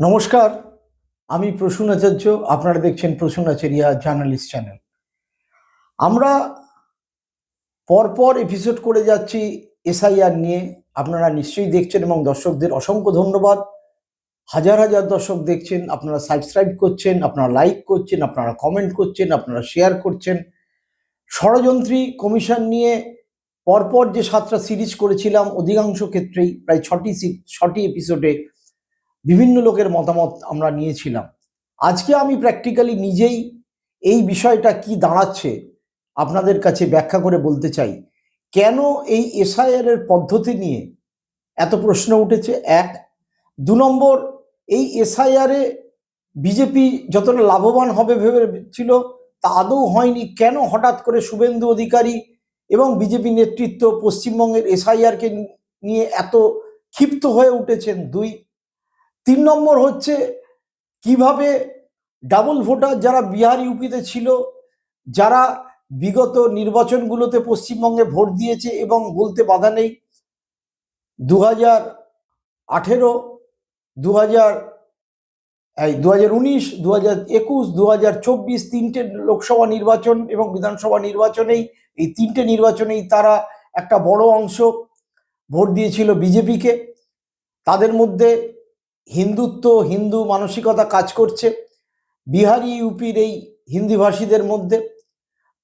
নমস্কার, আমি প্রসূন আচার্য, আপনারা দেখছেন প্রসূন আচারিয়া জার্নালিস্ট চ্যানেল। আমরা পরপর এপিসোড করে যাচ্ছি এসআইআর নিয়ে। আপনারা নিশ্চয়ই দেখছেন এবং দর্শকদের অসংখ্য ধন্যবাদ। হাজার হাজার দর্শক দেখছেন, আপনারা সাবস্ক্রাইব করছেন, আপনারা লাইক করছেন, আপনারা কমেন্ট করছেন, আপনারা শেয়ার করছেন। ষড়যন্ত্রী কমিশন নিয়ে পরপর যে সাতটা সিরিজ করেছিলাম, অধিকাংশ ক্ষেত্রেই প্রায় ছটি ছটি এপিসোডে বিভিন্ন লোকের মতামত আমরা নিয়েছিলাম। আজকে আমি প্র্যাকটিক্যালি নিজেই এই বিষয়টা কি দাঁড়াচ্ছে আপনাদের কাছে ব্যাখ্যা করে বলতে চাই। কেন এই এসআইআর এর পদ্ধতি নিয়ে এত প্রশ্ন উঠেছে? এক, দু নম্বর, এই এসআইআর বিজেপি যতটা লাভবান হবে ভেবেছিল তা আদৌ হয়নি। কেন হঠাৎ করে শুভেন্দু অধিকারী এবং বিজেপি নেতৃত্ব পশ্চিমবঙ্গের এসআইআর কে নিয়ে এত ক্ষিপ্ত হয়ে উঠেছেন? দুই তিন নম্বর হচ্ছে কীভাবে ডাবল ভোটার যারা বিহার, ইউপিতে ছিল, যারা বিগত নির্বাচনগুলোতে পশ্চিমবঙ্গে ভোট দিয়েছে এবং বলতে বাধা নেই দু হাজার আঠেরো দু হাজার এই দু হাজার উনিশ দু হাজার একুশ দু হাজার চব্বিশ তিনটে লোকসভা নির্বাচন এবং বিধানসভা নির্বাচনেই, এই তিনটে নির্বাচনেই তারা একটা বড় অংশ ভোট দিয়েছিল বিজেপিকে। তাদের মধ্যে হিন্দুত্ব, হিন্দু মানসিকতা কাজ করছে। বিহারি, ইউপির এই হিন্দিভাষীদের মধ্যে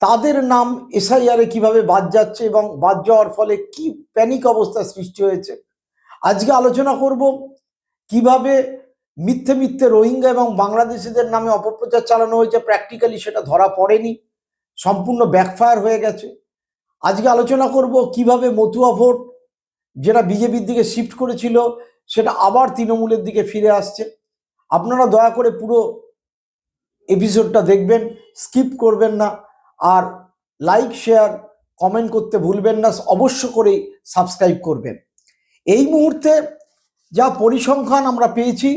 তাদের নাম এসআইআরে কীভাবে বাদ যাচ্ছে এবং বাদ যাওয়ার ফলে কি প্যানিক অবস্থা সৃষ্টি হয়েছে? আজকে আলোচনা করব কীভাবে মিথ্যে মিথ্যে রোহিঙ্গা এবং বাংলাদেশিদের নামে অপপ্রচার চালানো হয়েছে। প্র্যাকটিক্যালি সেটা ধরা পড়েনি। সম্পূর্ণ ব্যাকফায়ার হয়ে গেছে। আজকে আলোচনা করব কীভাবে মতুয়া ভোট, যেটা বিজেপির দিকে শিফট করেছিল সেটা আবার তৃণমূলের দিকে ফিরে আসছে। আপনারা দয়া করে পুরো এপিসোডটা দেখবেন স্কিপ করবেন না, আর লাইক শেয়ার কমেন্ট করতে ভুলবেন না, অবশ্য করেই সাবস্ক্রাইব করবেন। এই মুহূর্তে যা পরিসংখ্যান আমরা পেয়েছি,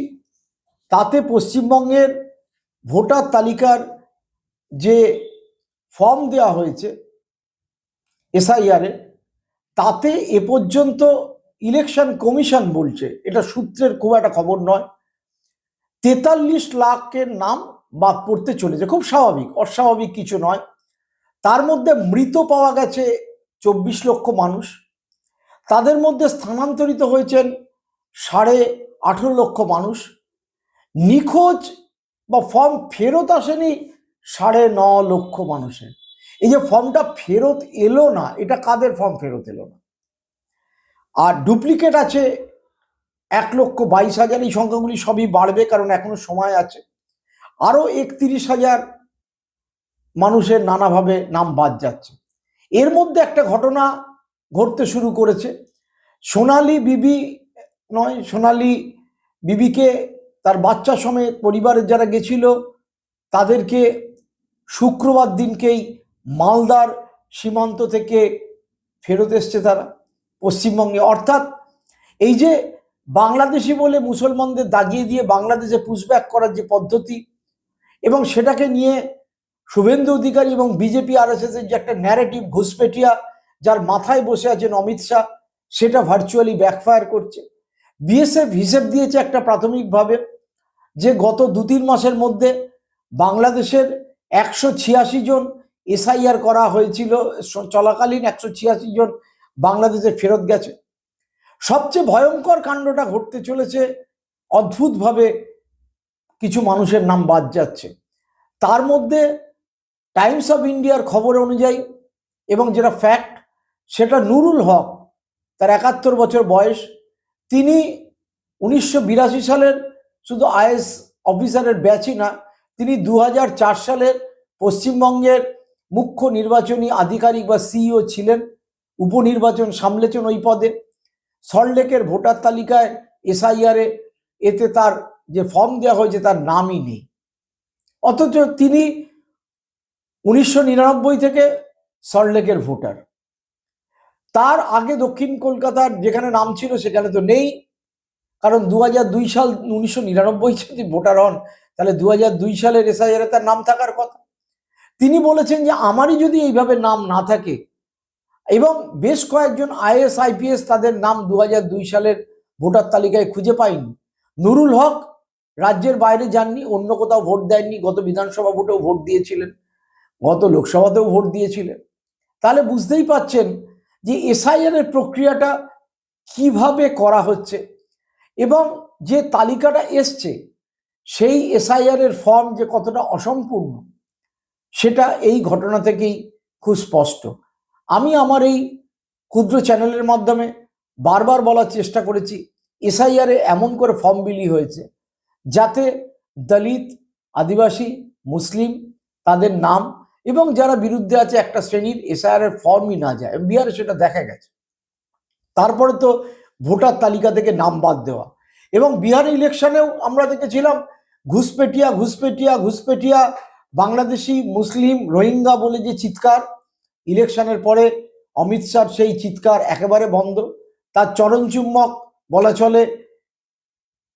তাতে পশ্চিমবঙ্গের ভোটার তালিকার যে ফর্ম দেওয়া হয়েছে এসআইআরে তাতে এ পর্যন্ত ইলেকশন কমিশন বলছে, এটা সূত্রের খুব একটা খবর নয়। তেতাল্লিশ লাখের নাম বাদ পড়তে চলেছে, খুব স্বাভাবিক, অস্বাভাবিক কিছু নয়। তার মধ্যে মৃত পাওয়া গেছে চব্বিশ লক্ষ মানুষ। তাদের মধ্যে স্থানান্তরিত হয়েছেন সাড়ে আঠেরো লক্ষ মানুষ। নিখোঁজ বা ফর্ম ফেরত আসেনি সাড়ে ন লক্ষ মানুষের। এই যে ফর্মটা ফেরত এলো না, এটা কাদের ফর্ম ফেরত এলো না? আর ডুপ্লিকেট আছে। এক লক্ষ বাইশ হাজার এই সংখ্যাগুলি সবই বাড়বে কারণ এখনও সময় আছে। আরও একত্রিশ হাজার মানুষের নানাভাবে নাম বাদ যাচ্ছে। এর মধ্যে একটা ঘটনা ঘটতে শুরু করেছে। সোনালি বিবি নয়, সোনালি বিবিকে তার বাচ্চা সমেত পরিবারের যারা গেছিল, তাদেরকে শুক্রবার দিনকেই মালদার সীমান্ত থেকে ফেরত এসছে তারা। পশ্চিমবঙ্গে। অর্থাৎ এই যে বাংলাদেশি বলে মুসলমানদের দাগিয়ে দিয়ে বাংলাদেশে পুশব্যাক করার যে পদ্ধতি এবং সেটাকে নিয়ে শুভেন্দু অধিকারী এবং বিজেপি আর এস এর যে একটা ন্যারেটিভ ঘুষপেটিয়া যার মাথায় বসে আছেন অমিত শাহ, সেটা ভার্চুয়ালি ব্যাকফায়ার করছে। বিএসএফ হিসেব দিয়েছে একটা প্রাথমিকভাবে যে গত দু তিন মাসের মধ্যে বাংলাদেশের একশো ছিয়াশি জন এসআইআর করা হয়েছিল, চলাকালীন একশো ছিয়াশি জন বাংলাদেশে ফেরত গেছে। সবচেয়ে ভয়ঙ্কর কাণ্ডটা ঘটতে চলেছে, অদ্ভুতভাবে কিছু মানুষের নাম বাদ যাচ্ছে। তার মধ্যে টাইমস অফ ইন্ডিয়ার খবর অনুযায়ী এবং যেটা ফ্যাক্ট, সেটা নুরুল হক, তার একাত্তর বছর বয়স, তিনি উনিশশো বিরাশি সালের শুধু আইএস অফিসারের ব্যাচই না, তিনি দু সালের পশ্চিমবঙ্গের মুখ্য নির্বাচনী আধিকারিক বা সিইও ছিলেন। উপনির্বাচন সামলেছেন ওই পদে। সল্টলেকের ভোটার তালিকায় এসআইআরে এতে তার যে ফর্ম দেওয়া হয়েছে তার নামই নেই। অথচ তিনি উনিশশো নিরানব্বই থেকে সল্টলেকের ভোটার। তার আগে দক্ষিণ কলকাতার যেখানে নাম ছিল সেখানে তো নেই। কারণ দু সাল উনিশশো নিরানব্বই যদি ভোটার হন, তাহলে দু সালের এসআইআরে তার নাম থাকার কথা। তিনি বলেছেন যে আমারই যদি এইভাবে নাম না থাকে এবং বেশ কয়েকজন আইএস, আইপিএস তাদের নাম দু সালের ভোটার তালিকায় খুঁজে পাইনি নুরুল হক রাজ্যের বাইরে যাননি, অন্য কোথাও ভোট দেননি গত বিধানসভা ভোটেও ভোট দিয়েছিলেন, গত লোকসভাতেও ভোট দিয়েছিলেন। তাহলে বুঝতেই পাচ্ছেন যে এসআইআর এর প্রক্রিয়াটা কীভাবে করা হচ্ছে এবং যে তালিকাটা এসছে, সেই এসআইআর এর ফর্ম যে কতটা অসম্পূর্ণ, সেটা এই ঘটনা থেকেই খুব স্পষ্ট। আমি আমার এই ক্ষুদ্র চ্যানেলের মাধ্যমে বারবার বলার চেষ্টা করেছি, এসআইআর এমন করে ফর্ম বিলি হয়েছে যাতে দলিত, আদিবাসী, মুসলিম তাদের নাম এবং যারা বিরুদ্ধে আছে একটা শ্রেণির এসআইআর এর ফর্মই না যায়। বিহারে সেটা দেখা গেছে। তারপরে তো ভোটার তালিকা থেকে নাম বাদ দেওয়া এবং বিহার ইলেকশনেও আমরা দেখেছিলাম ঘুষপেটিয়া ঘুষপেটিয়া ঘুষপেটিয়া, বাংলাদেশি, মুসলিম, রোহিঙ্গা বলে যে চিৎকার ইলেকশনের পরে অমিত শাহ সেই চিৎকার একেবারে বন্ধ। তার চরণচুম্বক বলা চলে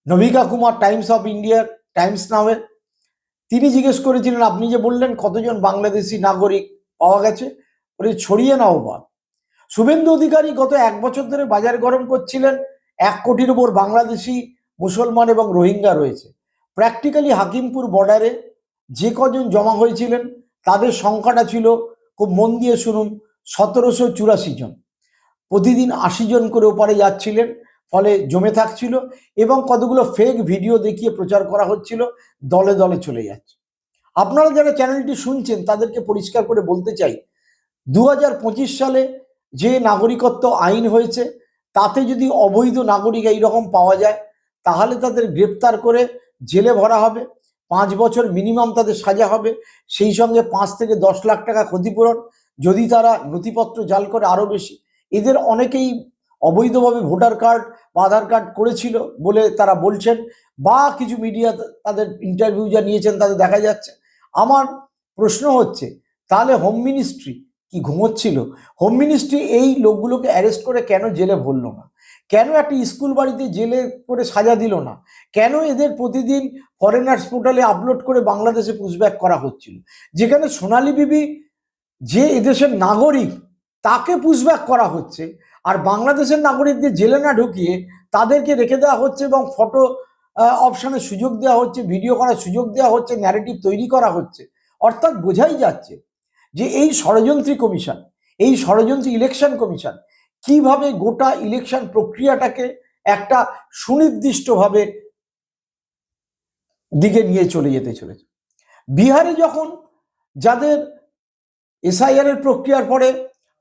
নভিকা কুমার, টাইমস অফ ইন্ডিয়ার টাইমস নামের তিনি জিজ্ঞেস করেছিলেন, আপনি যে বললেন কতজন বাংলাদেশি নাগরিক পাওয়া গেছে ওরে ছড়িয়ে নাও বা শুভেন্দু অধিকারী গত এক বছর ধরে বাজার গরম করছিলেন, এক কোটির উপর বাংলাদেশি, মুসলমান এবং রোহিঙ্গা রয়েছে। প্র্যাকটিক্যালি হাকিমপুর বর্ডারে যে কজন জমা হয়েছিলেন, তাদের সংখ্যাটা ছিল খুব মন দিয়ে শুনুন, সতেরোশো চুরাশি জন। প্রতিদিন আশি জন করে ওপারে যাচ্ছিলেন, ফলে জমে থাকছিল এবং কতগুলো ফেক ভিডিও দেখিয়ে প্রচার করা হচ্ছিল, দলে দলে চলে যাচ্ছে। আপনারা যারা চ্যানেলটি শুনছেন, তাদেরকে পরিষ্কার করে বলতে চাই দু হাজার পঁচিশ সালে যে নাগরিকত্ব আইন হয়েছে, তাতে যদি অবৈধ নাগরিক এইরকম পাওয়া যায়, তাহলে তাদের গ্রেপ্তার করে জেলে ভরা হবে। পাঁচ বছর মিনিমাম তাদের সাজা হবে। সেই সঙ্গে পাঁচ থেকে দশ লাখ টাকা ক্ষতিপূরণ, যদি তারা নথিপত্র জাল করে আরও বেশি। এদের অনেকেই অবৈধভাবে ভোটার কার্ড বা আধার কার্ড করেছিল বলে তারা বলছেন, বা কিছু মিডিয়া তাদের ইন্টারভিউ যা নিয়েছেন তাদের দেখা যাচ্ছে। আমার প্রশ্ন হচ্ছে, তাহলে হোম মিনিস্ট্রি কি ঘুমোচ্ছিল? হোম মিনিস্ট্রি এই লোকগুলোকে অ্যারেস্ট করে কেন জেলে ভরল না? কেন একটা স্কুল বাড়িতে জেলে করে সাজা দিল না? কেন এদের প্রতিদিন ফরেনার্স পোর্টালে আপলোড করে বাংলাদেশে পুশব্যাক করা হচ্ছিল? যেখানে সোনালী বিবি যে এদেশের নাগরিক, তাকে পুশব্যাক করা হচ্ছে আর বাংলাদেশের নাগরিকদের জেলে না ঢুকিয়ে তাদেরকে রেখে দেওয়া হচ্ছে এবং ফটো অপশনের সুযোগ দেওয়া হচ্ছে ভিডিও করার সুযোগ দেওয়া হচ্ছে ন্যারেটিভ তৈরি করা হচ্ছে। অর্থাৎ বোঝাই যাচ্ছে যে এই ষড়যন্ত্রী কমিশন, এই ষড়যন্ত্রী ইলেকশন কমিশন কীভাবে গোটা ইলেকশন প্রক্রিয়াটাকে একটা সুনির্দিষ্টভাবে দিকে নিয়ে চলে যেতে চলেছে। বিহারে যখন যাদের এসআইআর এর প্রক্রিয়ার পরে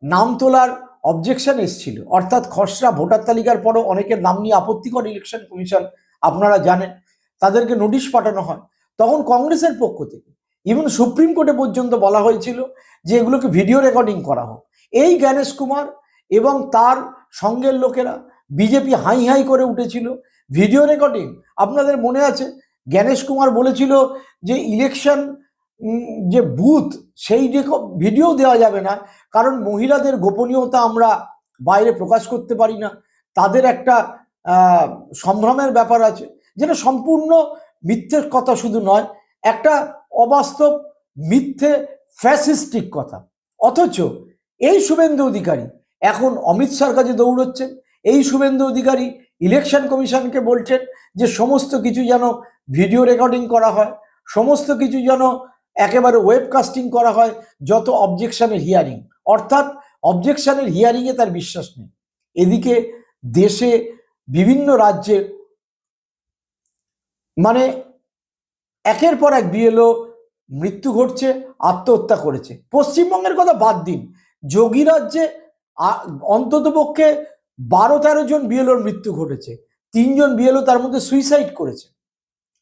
নাম তোলার অবজেকশন এসছিল, অর্থাৎ খসড়া ভোটার তালিকার পরও অনেকের নাম নিয়ে আপত্তিকর ইলেকশন কমিশন আপনারা জানেন, তাদেরকে নোটিশ পাঠানো হয়, তখন কংগ্রেসের পক্ষ থেকে ইভেন সুপ্রিম কোর্টে পর্যন্ত বলা হয়েছিল যে এগুলোকে ভিডিও রেকর্ডিং করা হোক। এই জ্ঞানেশ কুমার এবং তার সঙ্গের লোকেরা বিজেপি হাই হাই করে উঠেছিল। ভিডিও রেকর্ডিং, আপনাদের মনে আছে? জ্ঞানেশ কুমার বলেছিল যে ইলেকশন যে বুথ, সেই ভিডিও দেওয়া যাবে না। কারণ মহিলাদের গোপনীয়তা আমরা বাইরে প্রকাশ করতে পারি না। তাদের একটা সম্ভ্রমের ব্যাপার আছে, যেটা সম্পূর্ণ মিথ্যের কথা শুধু নয়, একটা অবাস্তব মিথ্যে ফ্যাসিস্টিক কথা। অথচ এই শুভেন্দু অধিকারী এখন অমিত শাহর কাছে দৌড়চ্ছেন। এই শুভেন্দু অধিকারী ইলেকশন কমিশনকে বলছেন যে সমস্ত কিছু যেন ভিডিও রেকর্ডিং করা হয়, সমস্ত কিছু যেন একেবারে ওয়েবকাস্টিং করা হয়, যত অবজেকশনের হিয়ারিং অর্থাৎ অবজেকশনের হিয়ারিংয়ে তার বিশ্বাস নেই। এদিকে দেশে বিভিন্ন রাজ্যে মানে একের পর এক বিএলও মৃত্যু ঘটছে, আত্মহত্যা করেছে। পশ্চিমবঙ্গের কথা বাদ দিন। যোগী রাজ্যে অন্তত পক্ষে বারো তেরো জন বিএলওর মৃত্যু ঘটেছে। তিনজন বিএলও তার মধ্যে সুইসাইড করেছে।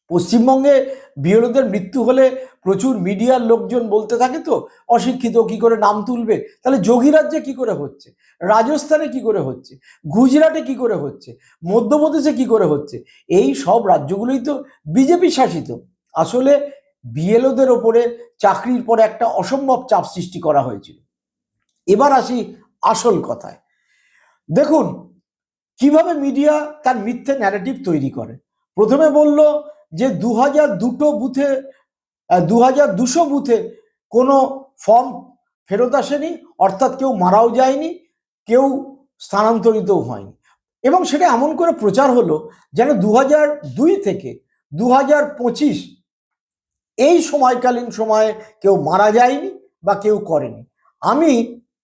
পশ্চিমবঙ্গে বিএলওদের মৃত্যু হলে প্রচুর মিডিয়ার লোকজন বলতে থাকে তো, অশিক্ষিত কি করে নাম তুলবে? তাহলে যোগী রাজ্যে কি করে হচ্ছে? রাজস্থানে কি করে হচ্ছে? গুজরাটে কি করে হচ্ছে? মধ্যপ্রদেশে কি করে হচ্ছে? এই সব রাজ্যগুলোই তো বিজেপি শাসিত। আসলে বিএলওদের ওপরে চাকরির পরে একটা অসম্ভব চাপ সৃষ্টি করা হয়েছিল। এবার আসি আসল কথায়। দেখুন, কীভাবে মিডিয়া তার মিথ্যে ন্যারেটিভ তৈরি করে। প্রথমে বলল যে দু হাজার দুটো বুথে দু হাজার দুশো বুথে কোনো ফর্ম ফেরত আসেনি, অর্থাৎ কেউ মারাও যায়নি, কেউ স্থানান্তরিতও হয়নি। এবং সেটা এমন করে প্রচার হলো যেন দু দুই থেকে দু পঁচিশ এই সময়কালীন সময়ে কেউ মারা যায়নি বা কেউ করেনি। আমি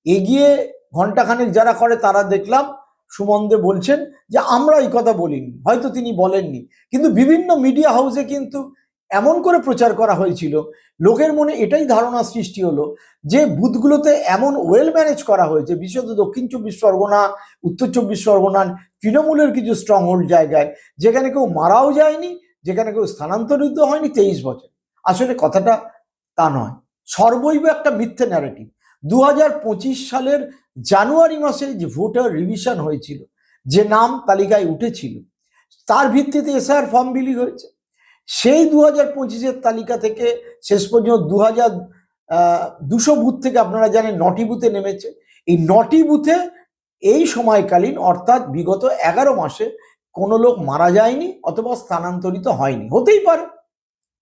এগিয়ে ঘন্টাখানেক যারা করে, তারা দেখলাম সুমন্দে বলছেন যে, আমরা এই কথা বলিনি। হয়তো তিনি বলেননি। কিন্তু বিভিন্ন মিডিয়া হাউসে কিন্তু এমন করে প্রচার করা হয়েছিল, লোকের মনে এটাই ধারণা সৃষ্টি হলো যে, বুথগুলোতে এমন ওয়েল ম্যানেজ করা হয়েছে। বিশেষত দক্ষিণ চব্বিশ পরগনা, উত্তর চব্বিশ পরগনা, তৃণমূলের কিছু স্ট্রং হোল্ড জায়গায়, যেখানে কেউ মারাও যায়নি, যেখানে কেউ স্থানান্তরিত হয়নি তেইশ বছর। আসলে কথাটা তা নয়। সর্বৈব একটা মিথ্যে ন্যারেটিভ দু হাজার পঁচিশ সালের জানুয়ারি মাসে যে ভোটার রিভিশন হয়েছিল, যে নাম তালিকায় উঠেছিল, তার ভিত্তিতে এসআর ফর্ম বিলি হয়েছে। সেই দু হাজার পঁচিশের তালিকা থেকে শেষ পর্যন্ত দু হাজার দুশো বুথ থেকে আপনারা জানেন নটি বুথে নেমেছে। এই নটি বুথে এই সময়কালীন, অর্থাৎ বিগত এগারো মাসে কোনো লোক মারা যায়নি অথবা স্থানান্তরিত হয়নি। হতেই পারে।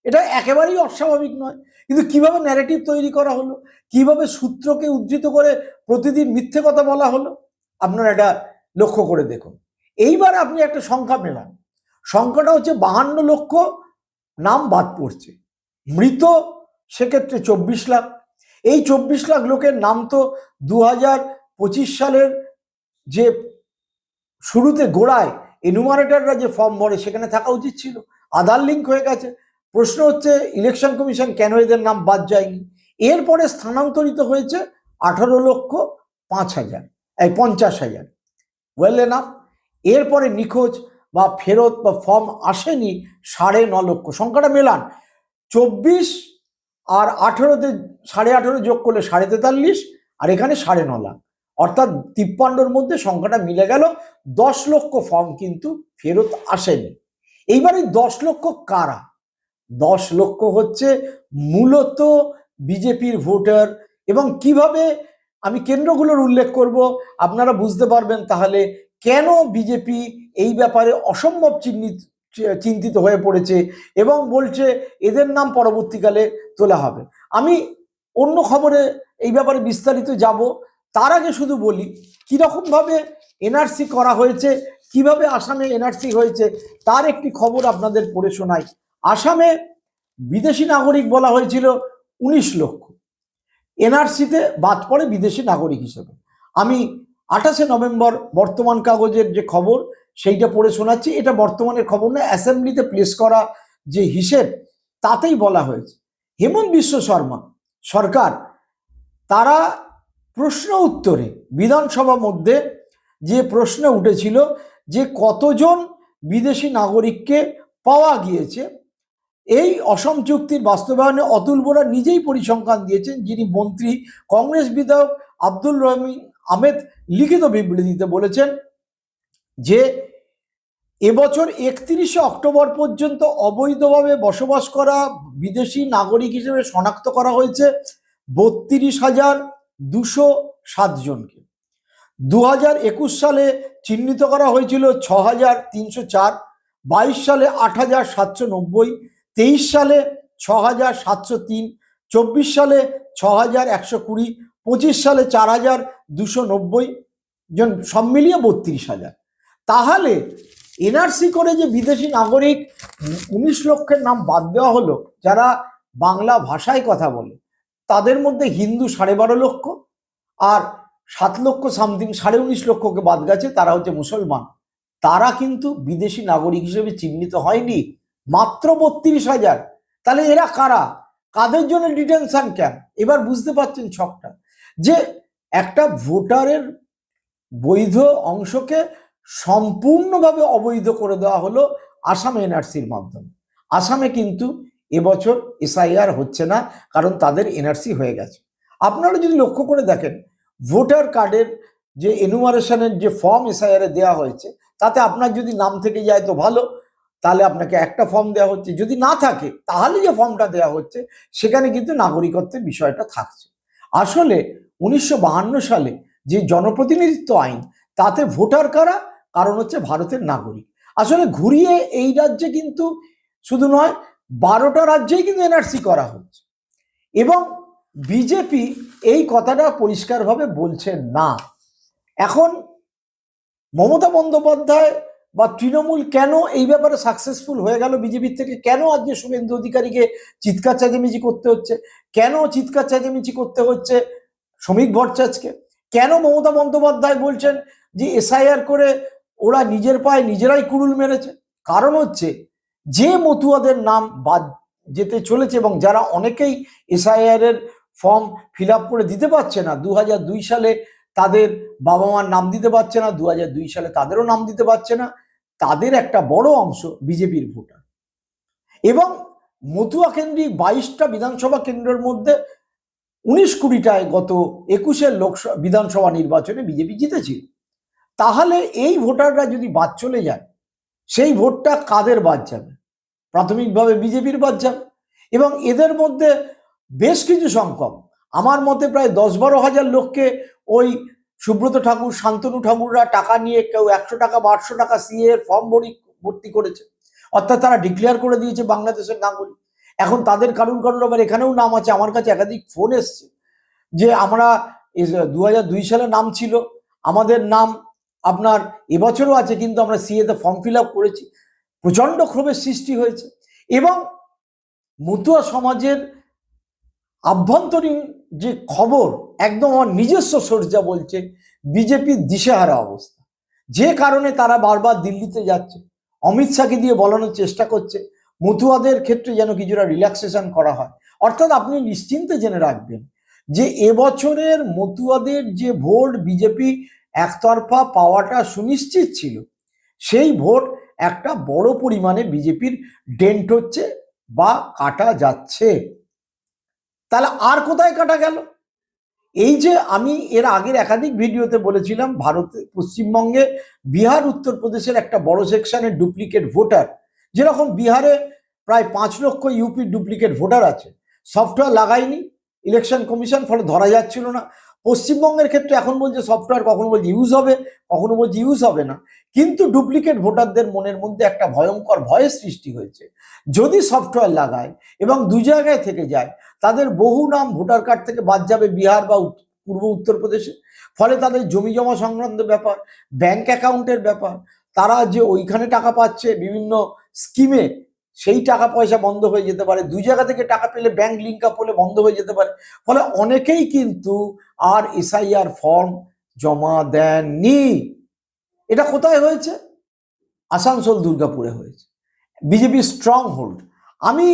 এটা একেবারেই অস্বাভাবিক নয়। কিন্তু কীভাবে ন্যারেটিভ তৈরি করা হলো? কীভাবে সূত্রকে উদ্ধৃত করে প্রতিদিন মিথ্যে কথা বলা হলো? আপনারা এটা লক্ষ্য করে দেখুন। এইবার আপনি একটা সংখ্যা মেলান। সংখ্যাটা হচ্ছে বাহান্ন লক্ষ, নাম বাদ পড়ছে। মৃত সেক্ষেত্রে চব্বিশ লাখ। এই চব্বিশ লাখ লোকের নাম তো দু হাজার পঁচিশ সালের যে শুরুতে গোড়ায় এনুমারেটাররা যে ফর্ম ভরে সেখানে থাকা উচিত ছিল। আধার লিঙ্ক হয়ে গেছে। প্রশ্ন হচ্ছে ইলেকশন কমিশন কেন এদের নাম বাদ যায়নি? এরপরে স্থানান্তরিত হয়েছে আঠারো লক্ষ পাঁচ হাজার, এই পঞ্চাশ হাজার। ওয়েল এনাফ এরপরে নিখোঁজ বা ফেরত বা ফর্ম আসেনি সাড়ে ন লক্ষ। সংখ্যাটা মেলান, চব্বিশ আর আঠেরোতে সাড়ে আঠেরো যোগ করলে সাড়ে তেতাল্লিশ, আর এখানে সাড়ে ন লাখ। অর্থাৎ তিপ্পান্নর মধ্যে সংখ্যাটা মিলে গেল, দশ লক্ষ ফর্ম কিন্তু ফেরত আসেনি। এইবারে দশ লক্ষ কারা? দশ লক্ষ হচ্ছে মূলত বিজেপির ভোটার। এবং কীভাবে আমি কেন্দ্রগুলোর উল্লেখ করব, আপনারা বুঝতে পারবেন তাহলে কেন বিজেপি এই ব্যাপারে অসম্ভব চিহ্নিত, চিন্তিত হয়ে পড়েছে এবং বলছে এদের নাম পরবর্তীকালে তোলা হবে। আমি অন্য খবরে এই ব্যাপারে বিস্তারিত যাব। তার আগে শুধু বলি, কীরকমভাবে এনআরসি করা হয়েছে, কীভাবে আসামে এনআরসি হয়েছে, তার একটি খবর আপনাদের পড়ে শোনাই। আসামে বিদেশি নাগরিক বলা হয়েছিল উনিশ লক্ষ। এনআরসিতে বাদ পড়ে বিদেশি নাগরিক হিসেবে। আমি আঠাশে নভেম্বর বর্তমান কাগজের যে খবর, সেইটা পড়ে শোনাচ্ছি। এটা বর্তমানের খবর না, অ্যাসেম্বলিতে প্লেস করা যে হিসেব, তাতেই বলা হয়েছে। হেমন্ত বিশ্ব শর্মা সরকার, তারা প্রশ্ন উত্তরে, বিধানসভা মধ্যে যে প্রশ্ন উঠেছিল যে কতজন বিদেশি নাগরিককে পাওয়া গিয়েছে এই অসম চুক্তির বাস্তবায়নে অতুল বোরা নিজেই পরিসংখ্যান দিয়েছেন, যিনি মন্ত্রী, কংগ্রেস বিধায়ক আব্দুল রহমিন আহমেদ লিখিত বিবৃতিতে বলেছেন যে, এবছর একত্রিশে অক্টোবর পর্যন্ত অবৈধভাবে বসবাস করা বিদেশি নাগরিক হিসেবে শনাক্ত করা হয়েছে বত্রিশ হাজার দুশো সাতজনকে দু হাজার একুশ সালে চিহ্নিত করা হয়েছিল ছ হাজার তিনশো চার, বাইশ সালে আট হাজার সাতশো নব্বই তেইশ সালে ছ হাজার সাতশো তিন, চব্বিশ সালে ছ হাজার একশো কুড়ি, পঁচিশ সালে চার হাজার দুশো নব্বই জন সব মিলিয়ে বত্রিশ হাজার। তাহলে এনআরসি করে যে বিদেশি নাগরিক উনিশ লক্ষের নাম বাদ দেওয়া হলো, যারা বাংলা ভাষায় কথা বলে, তাদের মধ্যে হিন্দু সাড়ে বারো লক্ষ আর সাত লক্ষ সামথিং, সাড়ে উনিশ লক্ষকে বাদ গেছে, তারা হচ্ছে মুসলমান। তারা কিন্তু বিদেশি নাগরিক হিসেবে চিহ্নিত হয়নি। মাত্র বত্রিশ হাজার। তাহলে এরা কারা? কাদের জন্য ডিটেনশন ক্যাম্প এবার বুঝতে পারছেন ছকটা। যে একটা ভোটারের বৈধ অংশকে সম্পূর্ণভাবে অবৈধ করে দেওয়া হলো আসাম এনআরসির মাধ্যমে। আসামে কিন্তু এবছর এসআইআর হচ্ছে না, কারণ তাদের এনআরসি হয়ে গেছে। আপনারা যদি লক্ষ্য করে দেখেন, ভোটার কার্ডের যে এনুমারেশনের যে ফর্ম এসআইআরে দেওয়া হয়েছে, তাতে আপনার যদি নাম থেকে যায় তো ভালো তাহলে আপনাকে একটা ফর্ম দেওয়া হচ্ছে। যদি না থাকে, তাহলে যে ফর্মটা দেওয়া হচ্ছে, সেখানে কিন্তু নাগরিকত্বের বিষয়টা থাকছে। আসলে উনিশশো সালে যে জনপ্রতিনিধিত্ব আইন, তাতে ভোটার কারা? কারণ হচ্ছে ভারতের নাগরিক। আসলে ঘুরিয়ে এই রাজ্যে কিন্তু শুধু নয়, বারোটা রাজ্যেই কিন্তু এনআরসি করা হচ্ছে। এবং বিজেপি এই কথাটা পরিষ্কারভাবে বলছে না। এখন মমতা বন্দ্যোপাধ্যায় বা তৃণমূল কেন এই ব্যাপারে সাকসেসফুল হয়ে গেল বিজেপির থেকে? কেন আজকে শুভেন্দু অধিকারীকে চিৎকার চেঁচামেচি করতে হচ্ছে? কেন চিৎকার চেঁচামেচি করতে হচ্ছে শ্রমিক ভট্টাচার্যকে? কেন মমতা বন্দ্যোপাধ্যায় বলছেন যে এসআইআর করে ওরা নিজের পায়ে নিজেরাই কুড়ুল মেরেছে? কারণ হচ্ছে যে মতুয়াদের নাম বাদ যেতে চলেছে এবং যারা অনেকেই এসআইআর এর ফর্ম ফিল করে দিতে পারছে না দু সালে তাদের বাবা মার নাম দিতে পারছে না দু সালে তাদেরও নাম দিতে পারছে না তাদের একটা বড় অংশ বিজেপির ভোটার। এবং মতুয়া কেন্দ্রিক বাইশটা বিধানসভা কেন্দ্রের মধ্যে উনিশ কুড়িটায় গত একুশের লোকসভা, বিধানসভা নির্বাচনে বিজেপি জিতেছিল। তাহলে এই ভোটাররা যদি বাদ চলে যায়, সেই ভোটটা কাদের বাদ যাবে? প্রাথমিকভাবে বিজেপির বাদ যাবে। এবং এদের মধ্যে বেশ কিছু সংখ্যক, আমার মতে প্রায় দশ বারো হাজার লোককে ওই সুব্রত ঠাকুর, শান্তনু ঠাকুররা টাকা নিয়ে কেউ একশো টাকা বা আটশো টাকা সিএ ফর্ম ভরি, ভর্তি করেছে। অর্থাৎ তারা ডিক্লেয়ার করে দিয়েছে বাংলাদেশের নাগরিক। এখন তাদের কারুর কারুর আবার এখানেও নাম আছে, আমার কাছে একাধিক ফোন এসছে যে আমরা দু দুই সালে নাম ছিল, আমাদের নাম আপনার এবছরও আছে কিন্তু আমরা সিএতে ফর্ম ফিল আপ করেছি। প্রচণ্ড ক্ষোভের সৃষ্টি হয়েছে এবং মতুয়া সমাজের আভ্যন্তরীণ যে খবর একদম আমার নিজস্ব সোর্স বলছে, বিজেপির দিশেহারা অবস্থা। যে কারণে তারা বারবার দিল্লিতে যাচ্ছে, অমিত শাহকে দিয়ে বলানোর চেষ্টা করছে, মতুয়াদের ক্ষেত্রে যেন কিছুটা রিল্যাক্সেশন করা হয়। অর্থাৎ আপনি নিশ্চিন্তে জেনে রাখবেন যে এবছরের মতুয়াদের যে ভোট বিজেপি একতরফা পাওয়াটা সুনিশ্চিত ছিল, সেই ভোট একটা বড় পরিমাণে বিজেপির ডেন্ট হচ্ছে বা কাটা যাচ্ছে। তাহলে আর কোথায় কাটা গেল? এই যে আমি এর আগের একাধিক ভিডিওতে বলেছিলাম, ভারতে, পশ্চিমবঙ্গে বিহার, উত্তরপ্রদেশের একটা বড় সেকশনের ডুপ্লিকেট ভোটার যেরকম বিহারে প্রায় পাঁচ লক্ষ ইউপির ডুপ্লিকেট ভোটার আছে। সফটওয়্যার লাগায়নি ইলেকশন কমিশন ফলে ধরা যাচ্ছিল না। পশ্চিমবঙ্গের ক্ষেত্রে এখন বলছে সফটওয়্যার কখনো বলছে ইউজ হবে, কখনো বলছে ইউজ হবে না। কিন্তু ডুপ্লিকেট ভোটারদের মনের মধ্যে একটা ভয়ঙ্কর ভয়ের সৃষ্টি হয়েছে। যদি সফটওয়্যার লাগায় এবং দু জায়গায় থেকে যায় তাদের বহু নাম ভোটার কার্ড থেকে বাদ যাবে বিহার বা পূর্ব উত্তরপ্রদেশে ফলে তাদের জমি জমা সংক্রান্ত ব্যাপার ব্যাংক অ্যাকাউন্টের ব্যাপার, তারা যে ওইখানে টাকা পাচ্ছে বিভিন্ন স্কিমে সেই টাকা পয়সা বন্ধ হয়ে যেতে পারে। দুই জায়গা থেকে টাকা পেলে ব্যাংক লিঙ্ক আপ হলে বন্ধ হয়ে যেতে পারে। ফলে অনেকেই কিন্তু আর এসআইআর ফর্ম জমা দেননি। এটা কোথায় হয়েছে? আসানসোল, দুর্গাপুরে হয়েছে। বিজেপি স্ট্রং হোল্ড আমি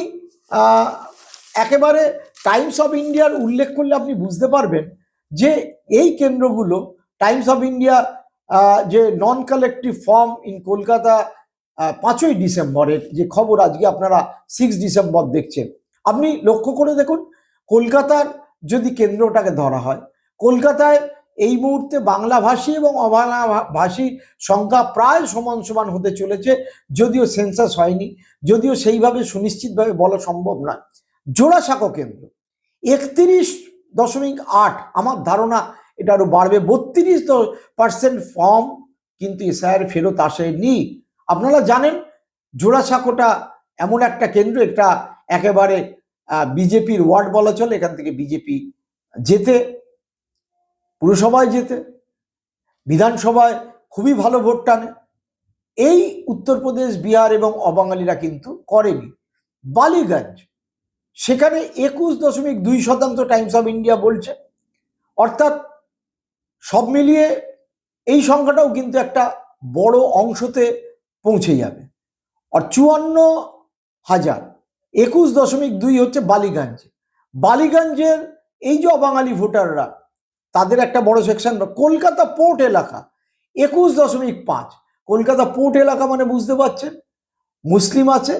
একেবারে টাইমস অফ ইন্ডিয়ার উল্লেখ করলে আপনি বুঝতে পারবেন যে এই কেন্দ্রগুলো টাইমস অফ ইন্ডিয়া যে non collective form in Kolkata পাঁচই ডিসেম্বরের যে খবর আজকে আপনারা সিক্স ডিসেম্বর দেখছেন। আপনি লক্ষ্য করে দেখুন, কলকাতার যদি কেন্দ্রটাকে ধরা হয়, কলকাতায় এই মুহূর্তে বাংলাভাষী এবং অবাংলা ভা- ভাষী সংখ্যা প্রায় সমান সমান হতে চলেছে, যদিও সেন্সাস হয়নি, যদিও সেইভাবে সুনিশ্চিতভাবে বলা সম্ভব নয়। জোড়াসাঁকো কেন্দ্র। একত্রিশ দশমিক আট আমার ধারণা এটা আরও বাড়বে। বত্রিশ পার্সেন্ট ফর্ম কিন্তু এসআইয়ের ফেরত আসেনি। আপনারা জানেন জোড়াসাঁকোটা এমন একটা কেন্দ্র এটা একেবারে বিজেপির ওয়ার্ড বলা চলে, এখান থেকে বিজেপি যেতে, পুরসভায় যেতে, বিধানসভায় খুবই ভালো ভোট টানে। এই উত্তরপ্রদেশ, বিহার এবং অবাঙালিরা কিন্তু করেনি। বালিগঞ্জ সেখানে একুশ দশমিক দুই শতাংশ টাইমস অফ ইন্ডিয়া বলছে। অর্থাৎ সব মিলিয়ে এই সংখ্যাটাও কিন্তু একটা বড় অংশতে পৌঁছে যাবে। আর চুয়ান্ন হাজার, একুশ দশমিক দুই হচ্ছে বালিগঞ্জে। বালিগঞ্জের এই যে অবাঙালি ভোটাররা, তাদের একটা বড় সেকশন কলকাতা পোর্ট এলাকা, একুশ দশমিক পাঁচ। কলকাতা পোর্ট এলাকা মানে বুঝতে পারছেন? মুসলিম আছে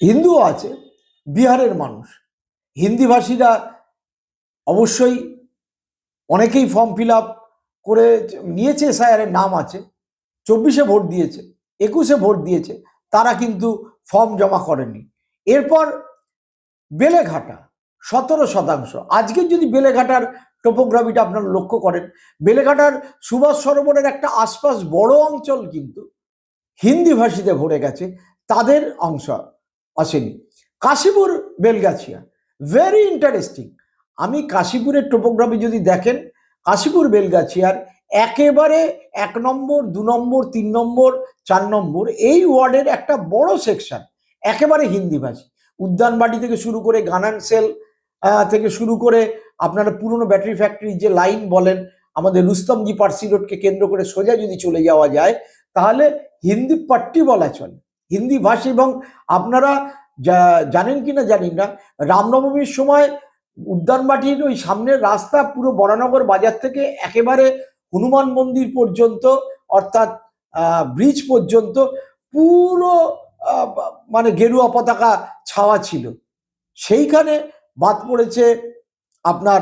হিন্দু আছে, বিহারের মানুষ। হিন্দিভাষীরা অবশ্যই অনেকেই ফর্ম ফিল আপ করে নিয়েছে স্যারের নাম আছে, চব্বিশে ভোট দিয়েছে, একুশে ভোট দিয়েছে, তারা কিন্তু ফর্ম জমা করেনি। এরপর বেলেঘাটা, সতেরো শতাংশ। আজকে যদি বেলেঘাটার টোপোগ্রাফিটা আপনারা লক্ষ্য করেন, বেলেঘাটার সুভাষ সরোবরের একটা আশপাশ বড় অঞ্চল কিন্তু হিন্দি ভাষীতে ভরে গেছে, তাদের অংশ। আসেনি। কাশীপুর, বেলগাছিয়া। ভেরি ইন্টারেস্টিং আমি কাশীপুরের টোপোগ্রাফি যদি দেখেন, কাশীপুর, বেলগাছিয়ার একেবারে এক নম্বর, দু নম্বর, তিন নম্বর, চার নম্বর, এই ওয়ার্ডের একটা বড় সেকশন একেবারে হিন্দিভাষী উদ্যানবাটি থেকে শুরু করে গানান সেল থেকে শুরু করে আপনারা পুরনো ব্যাটারি ফ্যাক্টরি যে লাইন বলেন, আমাদের রুস্তমজি পার্সি রোডকে কেন্দ্র করে সোজা যদি চলে যাওয়া যায়, তাহলে হিন্দি পাট্টি বলা চলে। হিন্দি ভাষী এবং আপনারা জানেন কি না জানি না, রামনবমীর সময় উদ্যানবাটির ওই সামনের রাস্তা পুরো বরানগর বাজার থেকে একেবারে হনুমান মন্দির পর্যন্ত, অর্থাৎ ব্রিজ পর্যন্ত পুরো মানে গেরুয়া পতাকা ছাওয়া ছিল। সেইখানে বাদ পড়েছে আপনার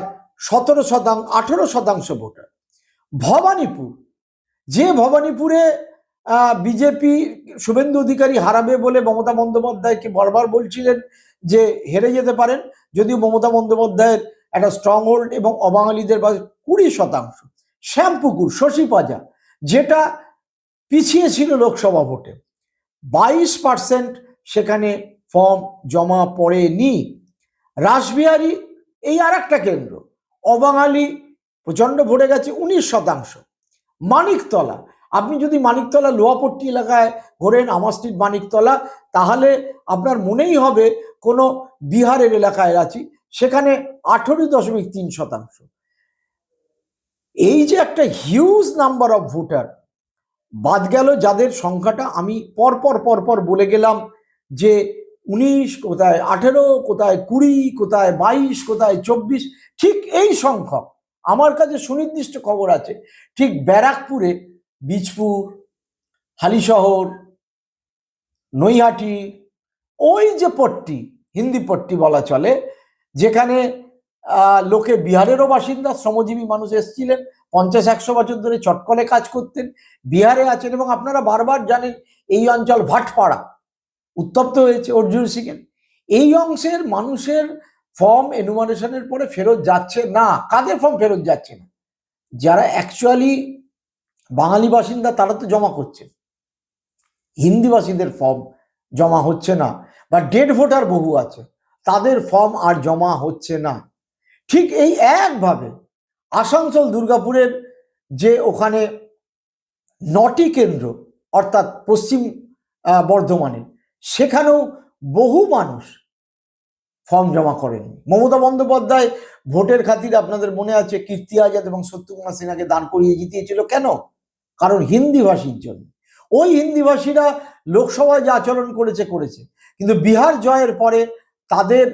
সতেরো শতাংশ আঠেরো শতাংশ ভোটার। ভবানীপুর, যে ভবানীপুরে বিজেপি শুভেন্দু অধিকারী হারাবে বলে মমতা বন্দ্যোপাধ্যায়কে বারবার বলছিলেন যে হেরে যেতে পারেন, যদিও মমতা বন্দ্যোপাধ্যায়ের একটা স্ট্রং হোল্ড এবং অবাঙালিদের বা কুড়ি শতাংশ। শ্যামপুকুর, শশীপাজা, যেটা পিছিয়ে ছিল লোকসভা ভোটে, বাইশ পার্সেন্ট সেখানে ফর্ম জমা পড়েনি। রাসবিহারী এই আর একটা কেন্দ্র, অবাঙালি প্রচণ্ড ভরে গেছে উনিশ শতাংশ। মানিকতলা আপনি যদি মানিকতলা লোয়াপট্টি এলাকায় ঘোরেন, আমার স্ট্রিট মানিকতলা, তাহলে আপনার মনেই হবে কোনো বিহারের এলাকায় আছি, সেখানে আঠেরো দশমিক তিন শতাংশ। এই যে একটা হিউজ নাম্বার অফ ভোটার বাদ গেল যাদের সংখ্যাটা আমি পরপর পরপর বলে গেলাম যে উনিশ কোথায়, আঠেরো কোথায়, কুড়ি কোথায়, বাইশ কোথায়, চব্বিশ, ঠিক এই সংখ্যক। আমার কাছে সুনির্দিষ্ট খবর আছে, ঠিক ব্যারাকপুরে বীজপুর, হালিশহর, নৈহাটি, ওই যে পট্টি, হিন্দি পট্টি বলা চলে, যেখানে লোকে বিহারেরও বাসিন্দা, শ্রমজীবী মানুষ এসেছিলেন, পঞ্চাশ একশো বছর ধরে চটকলে কাজ করতেন, বিহারে আছেন এবং আপনারা বারবার জানেন, এই অঞ্চল ভাটপাড়া, উত্তপ্ত হয়েছে অর্জুন সিংয়ের। এই অংশের মানুষের ফর্ম এনুমারেশনের পরে ফেরত যাচ্ছে না, কাদের ফর্ম ফেরত যাচ্ছে না? যারা অ্যাকচুয়ালি বাঙালি বাসিন্দা তারা তো জমা করছে। হিন্দিভাষীদের ফর্ম জমা হচ্ছে না বা ডেড ভোটার বহু আছে, তাদের ফর্ম আর জমা হচ্ছে না। ঠিক এই একভাবে আসানসোল দুর্গাপুরের যে ওখানে নটি কেন্দ্র, অর্থাৎ পশ্চিম বর্ধমানে, সেখানেও বহু মানুষ ফর্ম জমা করেন। মমতা বন্দ্যোপাধ্যায় ভোটের খাতিরে আপনাদের মনে আছে কীর্তি আজাদ এবং সত্যকুমার সিনহাকে দান করিয়ে জিতিয়েছিল কেন? কারণ হিন্দি ভাষীর জন্য। ওই হিন্দি ভাষীরা লোকসভায় যে আচরণ করেছে করেছে। কিন্তু বিহার জয়ের পরে তাদের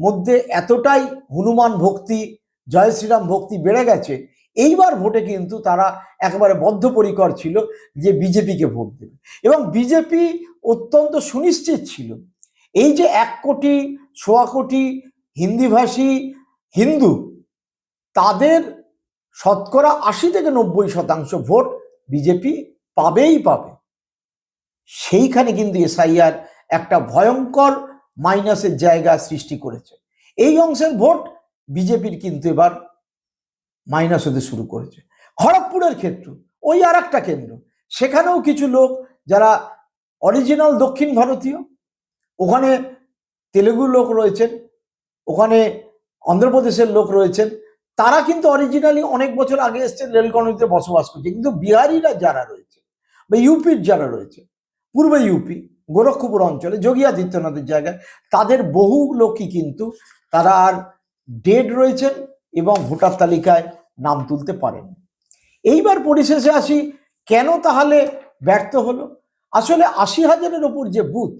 মধ্যে এতটাই হনুমান ভক্তি, জয় শ্রীরাম ভক্তি বেড়ে গেছে, এইবার ভোটে কিন্তু তারা একেবারে বদ্ধপরিকর ছিল যে বিজেপিকে ভোট দেবে। এবং বিজেপি অত্যন্ত সুনিশ্চিত ছিল। এই যে এক কোটি, সোয়া কোটি হিন্দিভাষী হিন্দু, তাদের শতকরা আশি থেকে নব্বই শতাংশ ভোট বিজেপি পাবেই পাবে। সেইখানে কিন্তু এসআইআর একটা ভয়ঙ্কর মাইনাসের জায়গা সৃষ্টি করেছে। এই অংশের ভোট বিজেপির কিন্তু এবার মাইনাস হতে শুরু করেছে। খড়গপুরের ক্ষেত্র, ওই আর একটা কেন্দ্র, সেখানেও কিছু লোক যারা অরিজিনাল দক্ষিণ ভারতীয়, ওখানে তেলেগু লোক রয়েছেন, ওখানে অন্ধ্রপ্রদেশের লোক রয়েছেন তারা কিন্তু অরিজিনালি অনেক বছর আগে এসছেন রেলকনিতে বসবাস করছে। কিন্তু বিহারিরা যারা রয়েছে বা ইউপির যারা রয়েছে, পূর্ব ইউপি, গোরক্ষপুর অঞ্চলে, যোগী আদিত্যনাথের জায়গায়, তাদের বহু লোকই কিন্তু তারা আর ডেড রয়েছেন এবং ভোটার তালিকায় নাম তুলতে পারেন এইবার পরিশেষে আসি, কেন তাহলে ব্যর্থ হলো? আসলে আশি হাজারের ওপর যে বুথ,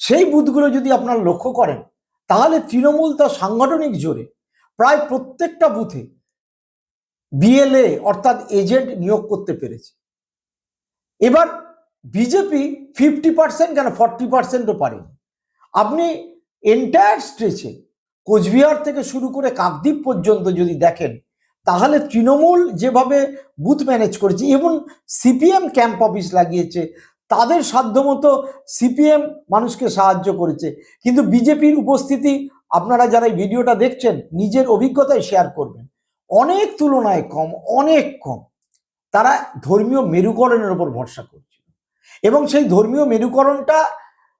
সেই বুথগুলো যদি আপনারা লক্ষ্য করেন, তাহলে তৃণমূল তার সাংগঠনিক জোরে প্রায় প্রত্যেকটা বুথে বিএলএ অর্থাৎ এজেন্ট নিয়োগ করতে পেরেছে। এবার বিজেপি ফিফটি পার্সেন্ট কেন ফর্টি পার্সেন্টও পারেনি? আপনি এন্টায়ার স্ট্রেচে কোচবিহার থেকে শুরু করে কাকদ্বীপ পর্যন্ত যদি দেখেন, তাহলে তৃণমূল যেভাবে বুথ ম্যানেজ করেছে এবং সিপিএম ক্যাম্প অফিস লাগিয়েছে, তাদের সাধ্যমতো সিপিএম মানুষকে সাহায্য করেছে। কিন্তু বিজেপির উপস্থিতি আপনারা যারা এই ভিডিওটা দেখছেন, নিজের অভিজ্ঞতায় শেয়ার করবেন। অনেক তুলনায় কম, অনেক কম। তারা ধর্মীয় মেরুকরণের উপর ভরসা করছিল। এবং সেই ধর্মীয় মেরুকরণটা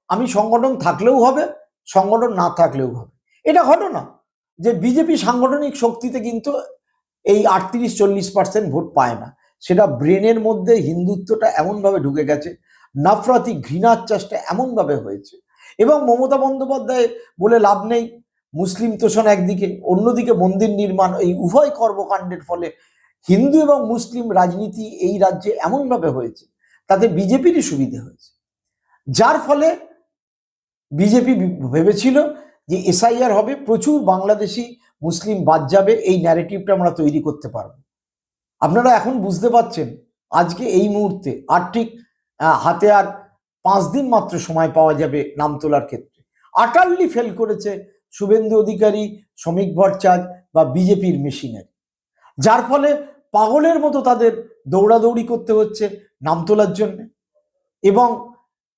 আমি সংগঠন থাকলেও হবে, সংগঠন না থাকলেও হবে। এটা ঘটনা যে বিজেপি সাংগঠনিক শক্তিতে কিন্তু এই আটত্রিশ, চল্লিশ পার্সেন্ট ভোট পায় না। সেটা ব্রেনের মধ্যে হিন্দুত্বটা এমনভাবে ঢুকে গেছে, নাফরাতি ঘৃণার চাষটা এমনভাবে হয়েছে এবং মমতা বন্দ্যোপাধ্যায় বলে লাভ নেই। মুসলিম তোষণ একদিকে, অন্যদিকে মন্দির নির্মাণ এই উভয় কর্মকাণ্ডের ফলে হিন্দু এবং মুসলিম রাজনীতি এই রাজ্যে এমনভাবে হয়েছে, তাতে বিজেপিরই সুবিধে হয়েছে। যার ফলে বিজেপি ভেবেছিল যে এসআইআর হবে, প্রচুর বাংলাদেশি মুসলিম বাদ যাবে, এই ন্যারেটিভটা আমরা তৈরি করতে পারব। আপনারা এখন বুঝতে পারছেন, আজকে এই মুহূর্তে আর ঠিক হাতে আর পাঁচ দিন মাত্র সময় পাওয়া যাবে নাম তোলার ক্ষেত্রে। আটারলি ফেল করেছে শুভেন্দু অধিকারী, শ্রমিক ভট্টাচার্য বা বিজেপির মেশিনারি। যার ফলে পাগলের মতো তাদের দৌড়াদৌড়ি করতে হচ্ছে নাম তোলার জন্য। এবং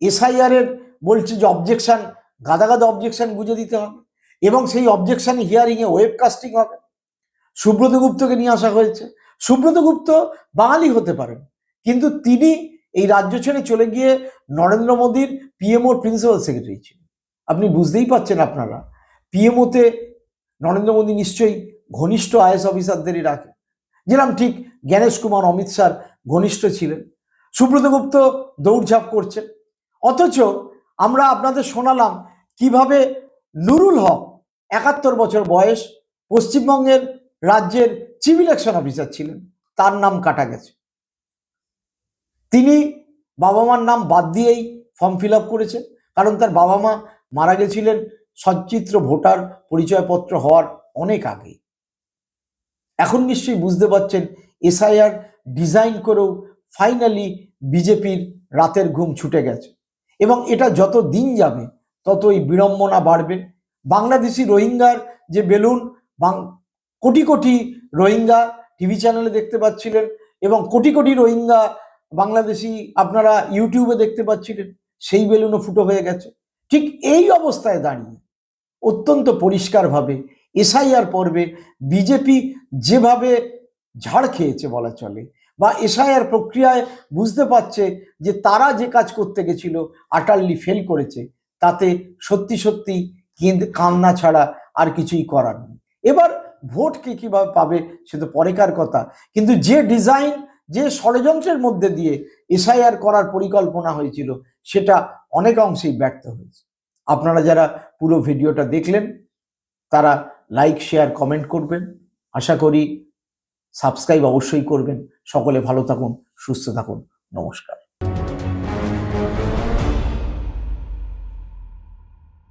এসআইআর এর বলছে যে অবজেকশন গাদা গাদা অবজেকশন বুঝে দিতে হবে। এবং সেই অবজেকশন হিয়ারিংয়ে ওয়েবকাস্টিং হবে। সুব্রত গুপ্তকে নিয়ে আসা হয়েছে। সুব্রত গুপ্ত বাঙালি হতে পারেন, কিন্তু তিনি এই রাজ্য ছেড়ে চলে গিয়ে নরেন্দ্র মোদীর পিএমওর প্রিন্সিপাল সেক্রেটারি ছিলেন। আপনি বুঝতেই পাচ্ছেন আপনারা পিএমওতে নরেন্দ্র মোদী নিশ্চয়ই ঘনিষ্ঠ আইএস অফিসারদেরই রাখে। যেরকম ঠিক জ্ঞানেশ কুমার, অমিত শাহ ঘনিষ্ঠ ছিলেন। সুব্রত গুপ্ত দৌড়ঝাঁপ করছেন। অথচ আমরা আপনাদের শোনালাম কীভাবে নুরুল হক, একাত্তর বছর বয়স, পশ্চিমবঙ্গের রাজ্যের চিফ ইলেকশন অফিসার ছিলেন। তার নাম কাটা গেছে। তিনি বাবা মার নাম বাদ দিয়েই ফর্ম ফিল আপ করেছেন কারণ তার বাবা মা মারা গেছিলেন সচ্চিত্র ভোটার পরিচয়পত্র হওয়ার অনেক আগে এখন নিশ্চয়ই বুঝতে পারছেন, এসআইআর ডিজাইন করেও ফাইনালি বিজেপির রাতের ঘুম ছুটে গেছে। এবং এটা যত দিন যাবে, ততই বিড়ম্বনা বাড়বে। বাংলাদেশি রোহিঙ্গার যে বেলুন কোটি কোটি রোহিঙ্গা টিভি চ্যানেলে দেখতে পাচ্ছিলেন এবং কোটি কোটি রোহিঙ্গা বাংলাদেশি আপনারা ইউটিউবে দেখতে পাচ্ছিলেন, সেই বেলুনও ফুটো হয়ে গেছে। ঠিক এই অবস্থায় দাঁড়িয়ে অত্যন্ত পরিষ্কারভাবে এসআইআর পর্বে বিজেপি যেভাবে ঝাড় খেয়েছে বলা চলে, বা এসআইআর প্রক্রিয়ায় বুঝতে পারছে যে তারা যে কাজ করতে গেছিল আটারলি ফেল করেছে, তাতে সত্যি সত্যি কান্না ছাড়া আর কিছুই করার নেই। এবার ভোট কে কীভাবে পাবে, সে তো পরেকার কথা। কিন্তু যে ডিজাইন যে ষড়যন্ত্রের মধ্যে দিয়ে এসআইআর করার পরিকল্পনা হয়েছিল, সেটা অনেক অংশেই ব্যর্থ হয়েছে। আপনারা যারা পুরো ভিডিওটা দেখলেন, তারা লাইক শেয়ার কমেন্ট করবেন। আশা করি সাবস্ক্রাইব অবশ্যই করবেন। সকলে ভালো থাকুন, সুস্থ থাকুন। নমস্কার।